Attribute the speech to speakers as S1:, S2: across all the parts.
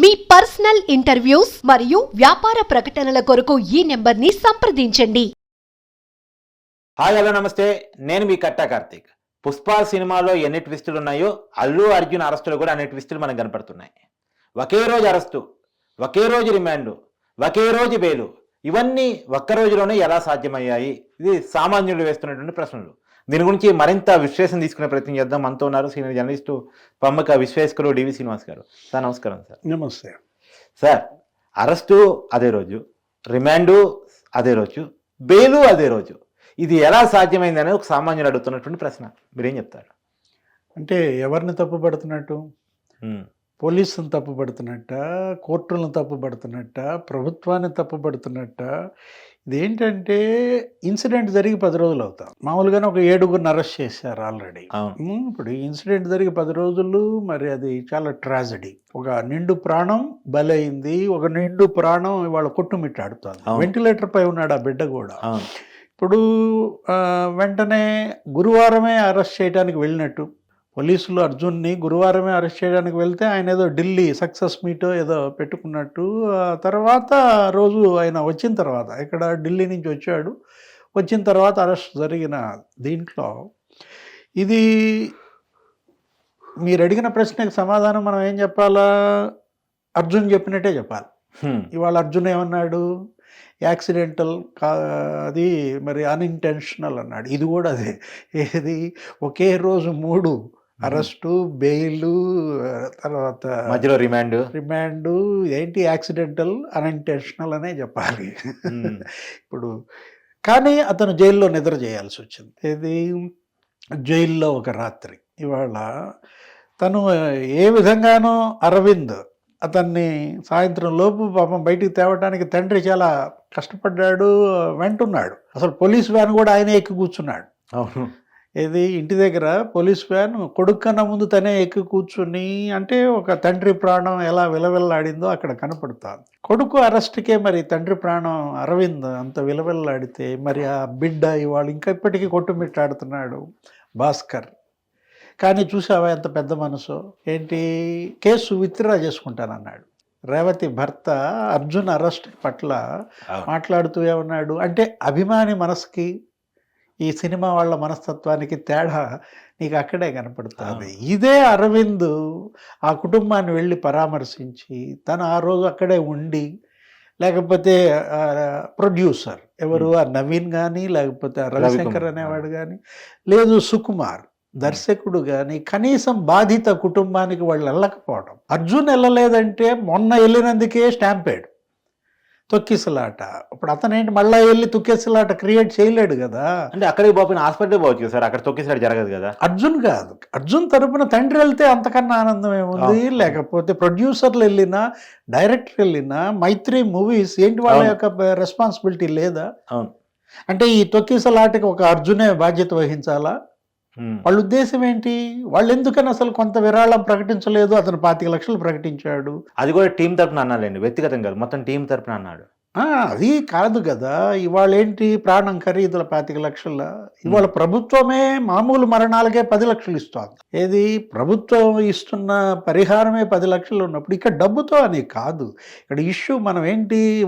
S1: మీ personal interviews మరియు వ్యాపార ప్రకటనల కొరకు ఈ నెంబర్ని సంప్రదించండి.
S2: హాయ్ హలో నమస్తే. నేను మీ కట్టా కార్తీక్. పుష్ప సినిమాలో ఎన్ని ట్విస్టులు ఉన్నాయో అల్లు అర్జున్ అరెస్టులు కూడా అన్ని ట్విస్టులు మనకు కనపడుతున్నాయి. ఒకే రోజు అరెస్టు ఒకే రోజు రిమాండ్ ఒకే రోజు బెయిలు ఇవన్నీ ఒక్క రోజులోనే ఎలా సాధ్యమయ్యాయి? ఇది సామాన్యులు వేస్తున్నటువంటి ప్రశ్నలు. దీని గురించి మరింత విశ్లేషణ తీసుకునే ప్రయత్నం చేద్దాం. మనతో ఉన్నారు senior journalist Pammaka Vishweshwar DV Srinivas garu. Sir నమస్కారం సార్.
S3: నమస్తే.
S2: సార్ అరెస్టు అదే రోజు రిమాండు అదే రోజు బెయిలు అదే రోజు. ఇది ఎలా సాధ్యమైంది అనేది ఒక సామాన్యుడు అడుగుతున్నటువంటి ప్రశ్న. మీరేం చెప్తారు?
S3: అంటే ఎవరిని తప్పు పడుతున్నట్టు? పోలీసులను తప్పు పడుతున్నట్ట కోర్టులను తప్పు పడుతున్నట్ట ప్రభుత్వాన్ని తప్పు పడుతున్నట్ట ఇదేంటంటే ఇన్సిడెంట్ జరిగి పది రోజులు అవుతాం మామూలుగానే ఒక ఏడుగురిని అరెస్ట్ చేశారు ఆల్రెడీ. ఇప్పుడు ఇన్సిడెంట్ జరిగి పది రోజులు మరి అది చాలా ట్రాజడీ. ఒక నిండు ప్రాణం బలైంది ఒక నిండు ప్రాణం ఇవాళ కొట్టుమిట్టాడుతోంది. వెంటిలేటర్ పై ఉన్నాడు ఆ బిడ్డ కూడా. ఇప్పుడు వెంటనే గురువారమే అరెస్ట్ చేయడానికి వెళ్ళినట్టు. పోలీసులు అర్జున్ని గురువారమే అరెస్ట్ చేయడానికి వెళ్తే ఆయన ఏదో ఢిల్లీ సక్సెస్ మీట్ ఏదో పెట్టుకున్నట్టు తర్వాత రోజు ఆయన వచ్చిన తర్వాత ఇక్కడ ఢిల్లీ నుంచి వచ్చాడు. వచ్చిన తర్వాత అరెస్ట్ జరిగిన దీంట్లో ఇది మీరు అడిగిన ప్రశ్నకి సమాధానం మనం ఏం చెప్పాలా? అర్జున్ చెప్పినట్టే చెప్పాలి. ఇవాళ అర్జున్ ఏమన్నాడు? యాక్సిడెంటల్ కా అది మరి అన్ఇంటెన్షనల్ అన్నాడు. ఇది కూడా అదే. ఏది? ఒకే రోజు మూడు అరెస్టు బెయిల్ తర్వాత
S2: మధ్యలో రిమాండ్.
S3: రిమాండ్ ఏంటి యాక్సిడెంటల్ అన్ఇంటెన్షనల్ అనే చెప్పాలి. ఇప్పుడు కానీ అతను జైల్లో నిద్ర చేయాల్సి వచ్చింది. ఇది జైల్లో ఒక రాత్రి. ఇవాళ తను ఏ విధంగానో అరవింద్ అతన్ని సాయంత్రం లోపు పాపం బయటికి తేవడానికి తండ్రి చాలా కష్టపడ్డాడు వెంటున్నాడు. అసలు పోలీస్ వ్యాన్ కూడా ఆయన ఎక్కి కూర్చున్నాడు.
S2: అవును.
S3: ఇది ఇంటి దగ్గర పోలీస్ వ్యాన్ కొడుకు కన్నా ముందు తనే ఎక్కి కూర్చుని అంటే ఒక తండ్రి ప్రాణం ఎలా విలవిల్లాడిందో అక్కడ కనపడుతుంది. కొడుకు అరెస్ట్కే మరి తండ్రి ప్రాణం అరవింద్ అంత విలవిల్లాడితే మరి ఆ బిడ్డ ఇవాళ ఇంకా ఇప్పటికీ కొట్టుమిట్టాడుతున్నాడు భాస్కర్. కానీ చూసావా ఎంత పెద్ద మనసు? ఏంటి? Case withdraw చేసుకుంటానన్నాడు. రేవతి భర్త అర్జున్ అరెస్ట్ పట్ల. మాట్లాడుతూ ఏమన్నాడు అంటే అభిమాని మనసుకి ఈ సినిమా వాళ్ళ మనస్తత్వానికి తేడా నీకు అక్కడే కనపడుతుంది. ఇదే అరవింద్ ఆ కుటుంబాన్ని వెళ్ళి పరామర్శించి తను ఆ రోజు అక్కడే ఉండి లేకపోతే ప్రొడ్యూసర్ ఎవరు? ఆ నవీన్ కానీ లేకపోతే రవిశంకర్. అనేవాడు కానీ లేదు సుకుమార్ దర్శకుడు కానీ కనీసం బాధిత కుటుంబానికి వాళ్ళు వెళ్ళకపోవడం. అర్జున్ వెళ్ళలేదంటే మొన్న వెళ్ళినందుకే స్టాంపేడ్. తొక్కిసలాట. ఇప్పుడు అతనేంటి మళ్ళా వెళ్ళి తొక్కిసలాట క్రియేట్ చేయలేడు కదా.
S2: అంటే అక్కడికి పోయిన హాస్పిటల్ పోవచ్చు కదా సార్ అక్కడ తొక్కేసాడు జరగదు కదా.
S3: అర్జున్ కాదు. అర్జున్ తరపున తండ్రి వెళ్తే అంతకన్నా ఆనందం ఏముంది. లేకపోతే ప్రొడ్యూసర్లు వెళ్ళినా డైరెక్టర్ వెళ్ళినా మైత్రి మూవీస్ ఏంటి వాళ్ళ. యొక్క రెస్పాన్సిబిలిటీ లేదా?
S2: అవును.
S3: అంటే ఈ తొక్కిసలాటకి ఒక అర్జునే బాధ్యత వహించాలా? వాళ్ళ ఉద్దేశం ఏంటి? వాళ్ళు ఎందుకని అసలు కొంత విరాళం ప్రకటించలేదు? అతను పాతిక లక్షలు ప్రకటించాడు.
S2: అది కూడా టీం తరపున వ్యక్తిగతం కాదు మొత్తం టీం తరపున అన్నాడు.
S3: అది కాదు కదా. ఇవాళ ఏంటి ప్రాణం ఖరీదుల పాతిక లక్షల? ఇవాళ ప్రభుత్వమే మామూలు మరణాలకే పది లక్షలు ఇస్తోంది. ఏది? ప్రభుత్వం ఇస్తున్న పరిహారమే పది లక్షలు ఉన్నప్పుడు ఇక్కడ డబ్బుతో అని కాదు. ఇక్కడ ఇష్యూ మనం ఏంటి?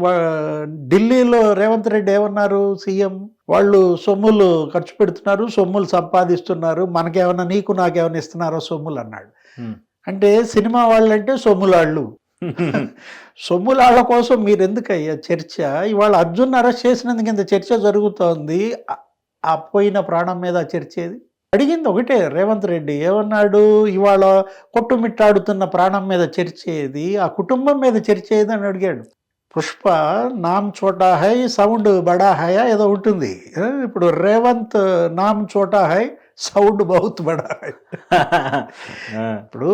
S3: ఢిల్లీలో రేవంత్ రెడ్డి ఏమన్నారు సీఎం? వాళ్ళు సొమ్ములు ఖర్చు పెడుతున్నారు సొమ్ములు సంపాదిస్తున్నారు. మనకేమన్నా నీకు నాకేమన్నా ఇస్తున్నారో సొమ్ములు అన్నాడు. అంటే సినిమా వాళ్ళంటే సొమ్ములాళ్ళు. సొమ్ములాళ్ళ కోసం మీరు ఎందుకయ్యా చర్చ? ఇవాళ అర్జున్ అరెస్ట్ చేసినందుకు ఇంత చర్చ జరుగుతోంది. ఆ- పోయిన ప్రాణం మీద చర్చ ఏది? అడిగింది ఒకటే రేవంత్ రెడ్డి. ఏమన్నాడు? ఇవాళ కొట్టుమిట్టాడుతున్న ప్రాణం మీద చర్చ ఏది? ఆ కుటుంబం మీద చర్చ ఏది అని అడిగాడు. పుష్ప నామ్ చోటా హై సౌండ్ బడా హయా ఏదో ఉంటుంది. ఇప్పుడు రేవంత్ నామ్ చోటా హై సౌండ్ బహుత్ బడా హై. ఇప్పుడు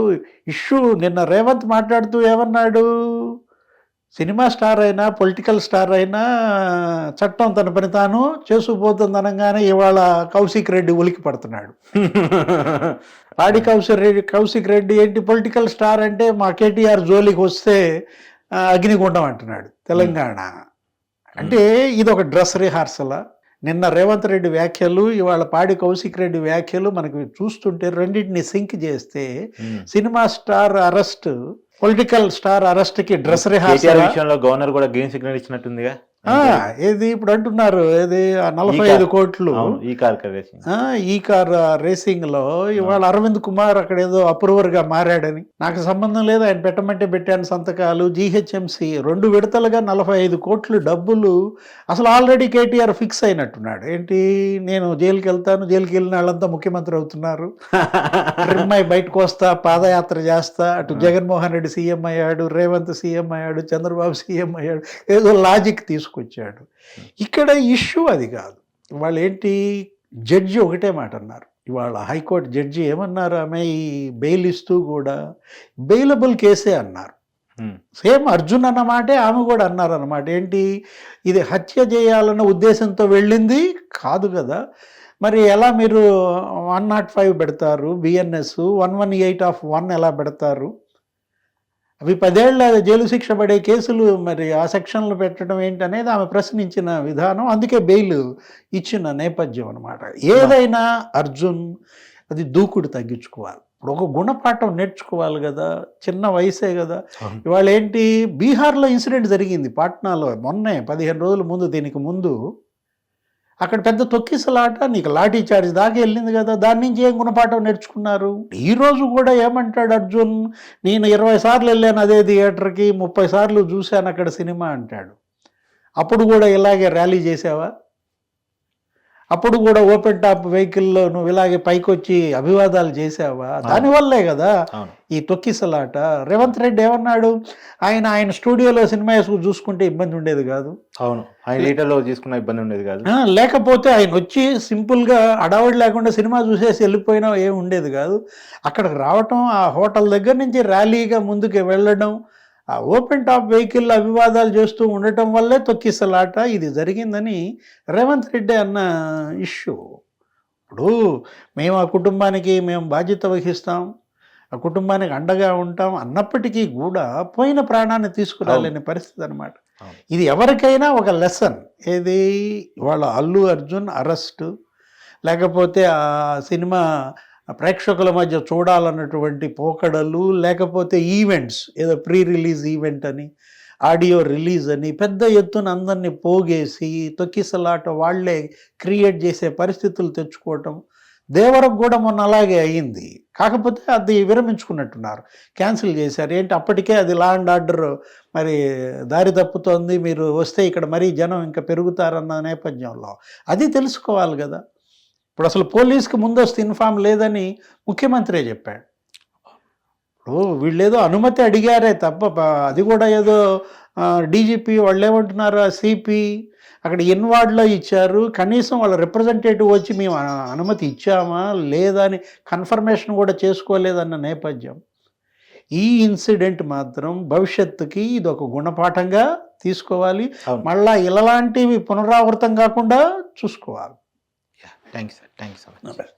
S3: ఇష్యూ నిన్న రేవంత్ మాట్లాడుతూ ఏమన్నాడు? సినిమా స్టార్ అయినా పొలిటికల్ స్టార్ అయినా చట్టం తన పని తాను చేసుకుపోతుంది అనగానే ఇవాళ కౌశిక్ రెడ్డి ఉలికి పడుతున్నాడు. పాడి కౌశిక్ రెడ్డి కౌశిక్ రెడ్డి ఏంటి పొలిటికల్ స్టార్ అంటే మా కేటీఆర్ జోలికి వస్తే అగ్నిగుండం అంటున్నాడు తెలంగాణ. అంటే ఇది ఒక డ్రెస్ రిహార్సలా. నిన్న రేవంత్ రెడ్డి వ్యాఖ్యలు ఇవాళ పాడి కౌశిక్ రెడ్డి వ్యాఖ్యలు మనకి చూస్తుంటే రెండింటిని సింక్ చేస్తే. Cinema star arrest political star అరెస్ట్కి dress rehearsal.
S2: విషయంలో గవర్నర్ కూడా గ్రీన్ సిగ్నల్ ఇచ్చినట్టుందిగా.
S3: ఏది ఇప్పుడు అంటున్నారు? ఏది? ఆ నలభై ఐదు. కోట్లు.
S2: ఈ కార్
S3: ఈ కార్ రేసింగ్లో ఇవాళ అరవింద్ కుమార్ అక్కడ ఏదో అప్రూవర్గా మారాడని. నాకు సంబంధం లేదు ఆయన పెట్టమంటే పెట్టాను సంతకాలు. జీహెచ్ఎంసి రెండు విడతలుగా నలభై ఐదు కోట్లు డబ్బులు అసలు ఆల్రెడీ కేటీఆర్ ఫిక్స్ అయినట్టున్నాడు. ఏంటి? నేను జైలుకి వెళ్తాను జైలుకి వెళ్ళిన వాళ్ళంతా ముఖ్యమంత్రి అవుతున్నారు. ట్రిమ్మై బయటకు వస్తా పాదయాత్ర చేస్తా. అటు జగన్మోహన్ రెడ్డి సీఎం అయ్యాడు రేవంత్ సీఎం అయ్యాడు చంద్రబాబు సీఎం అయ్యాడు. ఏదో లాజిక్ తీసుకొచ్చాడు. ఇక్కడ ఇష్యూ అది కాదు. వాళ్ళు ఏంటి జడ్జి ఒకటే మాట అన్నారు. ఇవాళ హైకోర్టు జడ్జి ఏమన్నారు ఆమె? ఈ బెయిల్ ఇస్తూ కూడా బెయిలబుల్ కేసే అన్నారు. సేమ్ అర్జున్ అన్న మాటే ఆమె కూడా అన్నారు అన్నమాట ఏంటి ఇది హత్య చేయాలన్న ఉద్దేశంతో వెళ్ళింది? కాదు కదా. మరి ఎలా మీరు వన్ నాట్ ఫైవ్ పెడతారు? BNS one one eight of one ఎలా పెడతారు? అవి పదేళ్ళ జైలు శిక్ష పడే కేసులు మరి ఆ సెక్షన్లు పెట్టడం ఏంటి అనేది ఆమె ప్రశ్నించిన విధానం అందుకే బెయిల్ ఇచ్చిన నేపథ్యం అనమాట ఏదైనా అర్జున్ అది దూకుడు తగ్గించుకోవాలి. ఇప్పుడు ఒక గుణపాఠం నేర్చుకోవాలి కదా చిన్న వయసే కదా. ఇవాళ ఏంటి బీహార్లో ఇన్సిడెంట్ జరిగింది పాట్నాలో మొన్నే పదిహేను రోజుల ముందు దీనికి ముందు. అక్కడ పెద్ద తొక్కిసలాట నీకు లాఠీ చార్జ్ దాకా వెళ్ళింది కదా దాని నుంచి ఏం గుణపాఠం నేర్చుకున్నారు? ఈరోజు కూడా ఏమంటాడు అర్జున్? నేను ఇరవై సార్లు వెళ్ళాను అదే థియేటర్కి ముప్పై సార్లు చూశాను అక్కడ సినిమా అంటాడు. అప్పుడు కూడా ఇలాగే ర్యాలీ చేసావా? అప్పుడు కూడా ఓపెన్ టాప్ వెహికల్లో నువ్వు ఇలాగే పైకి వచ్చి అభివాదాలు చేసావా? దానివల్లే కదా ఈ తొక్కిసలాట. రేవంత్ రెడ్డి ఏమన్నాడు? ఆయన ఆయన స్టూడియోలో సినిమా వేసుకుని చూసుకుంటే ఇబ్బంది ఉండేది కాదు.
S2: అవును. ఆయన లీటర్లో తీసుకున్న ఇబ్బంది ఉండేది కాదు.
S3: లేకపోతే ఆయన వచ్చి సింపుల్గా అడావడి లేకుండా సినిమా చూసేసి వెళ్ళిపోయినా ఏం ఉండేది కాదు. అక్కడికి రావటం ఆ హోటల్ దగ్గర నుంచి ర్యాలీగా ముందుకు వెళ్ళడం ఆ ఓపెన్ టాప్ వెహికల్ అభివాదాలు చేస్తూ ఉండటం వల్లే తొక్కిసలాట. ఇది జరిగిందని రేవంత్ రెడ్డి అన్న ఇష్యూ. ఇప్పుడు మేము ఆ కుటుంబానికి మేము బాధ్యత వహిస్తాం ఆ కుటుంబానికి అండగా ఉంటాం అన్నప్పటికీ కూడా పోయిన ప్రాణాన్ని తీసుకురాలేని పరిస్థితి అనమాట. ఇది ఎవరికైనా ఒక లెసన్. ఏది? వాళ్ళ అల్లు అర్జున్ అరెస్ట్. లేకపోతే ఆ సినిమా ప్రేక్షకుల మధ్య చూడాలన్నటువంటి పోకడలు లేకపోతే ఈవెంట్స్ ఏదో ప్రీ రిలీజ్ ఈవెంట్ అని ఆడియో రిలీజ్ అని పెద్ద ఎత్తున అందరినీ పోగేసి తొక్కిసలాట వాళ్ళే క్రియేట్ చేసే పరిస్థితులు తెచ్చుకోవటం దేవరకు కూడా మొన్న అలాగే అయ్యింది కాకపోతే అది విరమించుకున్నట్టున్నారు. క్యాన్సిల్ చేశారు. ఏంటి అప్పటికే అది లా అండ్ ఆర్డర్ మరి దారి తప్పుతోంది మీరు వస్తే ఇక్కడ మరీ జనం ఇంకా పెరుగుతారన్న నేపథ్యంలో. అది తెలుసుకోవాలి కదా. ఇప్పుడు అసలు పోలీస్కి ముందస్తు ఇన్ఫామ్ లేదని ముఖ్యమంత్రే చెప్పాడు. ఇప్పుడు వీళ్ళేదో అనుమతి అడిగారే తప్ప అది కూడా ఏదో డీజీపీ వాళ్ళు ఏమంటున్నారు సిపి అక్కడ ఇన్వార్డ్లో ఇచ్చారు కనీసం వాళ్ళ రిప్రజెంటేటివ్ వచ్చి మేము అనుమతి ఇచ్చామా లేదా అని కన్ఫర్మేషన్ కూడా చేసుకోలేదన్న నేపథ్యం. ఈ ఇన్సిడెంట్ మాత్రం భవిష్యత్తుకి ఇది ఒక గుణపాఠంగా తీసుకోవాలి. మళ్ళా ఇలాంటివి పునరావృతం కాకుండా చూసుకోవాలి.
S2: Thanks, thanks. Not bad.